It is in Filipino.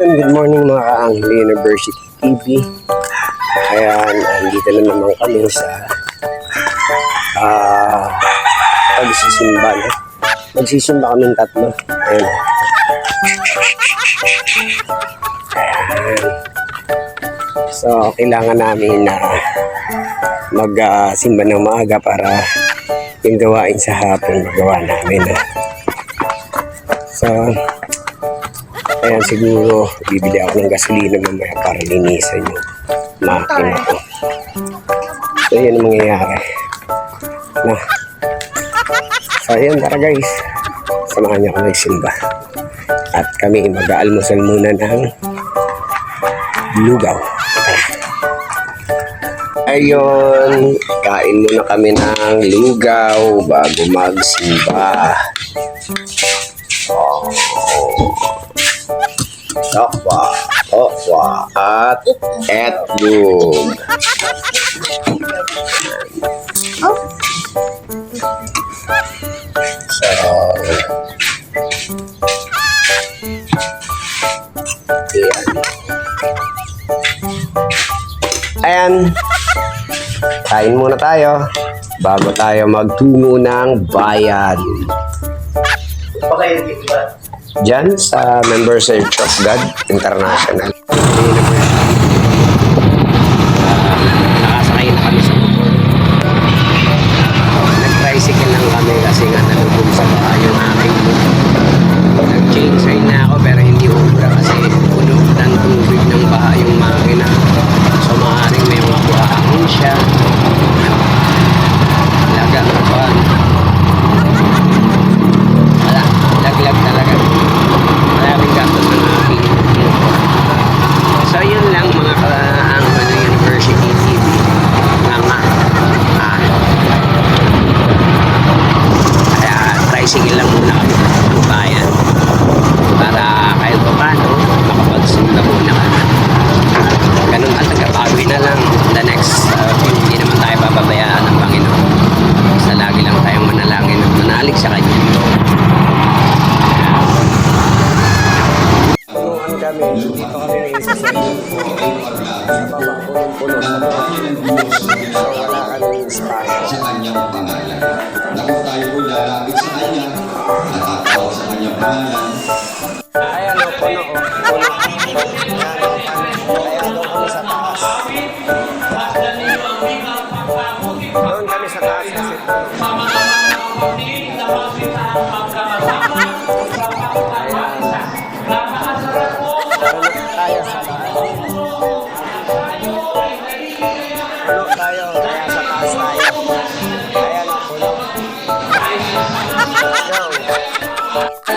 And good morning mga ka-Anglo University TV. Ayan, andito na naman kami sa ah pagsisimba. No? Magsisimba kami tatlo. Ayan. Ayan. So, kailangan namin na magsimba ng maaga para yung gawain sa hapon magawa namin. No? So, Ayan, siguro bibili ako ng gasolina mamaya para linisan yung makina ko. So, yan ang mangyayari. Na. So, ayan, tara guys. Samahan niyo ako magsimba. At kami mag-aalmusal muna ng lugaw. Ayun, kain muna kami ng lugaw bago magsimba. Oh. Tokwa, tokwa, at etlog. So, ayan. Ayan. Kain muna tayo bago tayo magtungo ng bayan. Diyan sa Member Church of God International. nakasakay na kami sa motor. Nag-tricycle lang kami kasi nga nalubog sa baka yung aking Nag-change rin na ako pero hindi ubra kasi puno ng tubig ng baha yung makina. So maaaring may mga buhangin siya. kami. Dito kami ngayon sa sa baba, punong-puno sa baba. So wala kami espasyo. Sa kanyang pangalan. Naku tayo po lalapit sa kanya. Natatawag sa kanyang pangalan. Ayan o, puno o. Puno. Ayan daw kami sa taas. Doon kami sa taas kasi. Mama, mama, mama, mama, mama, no.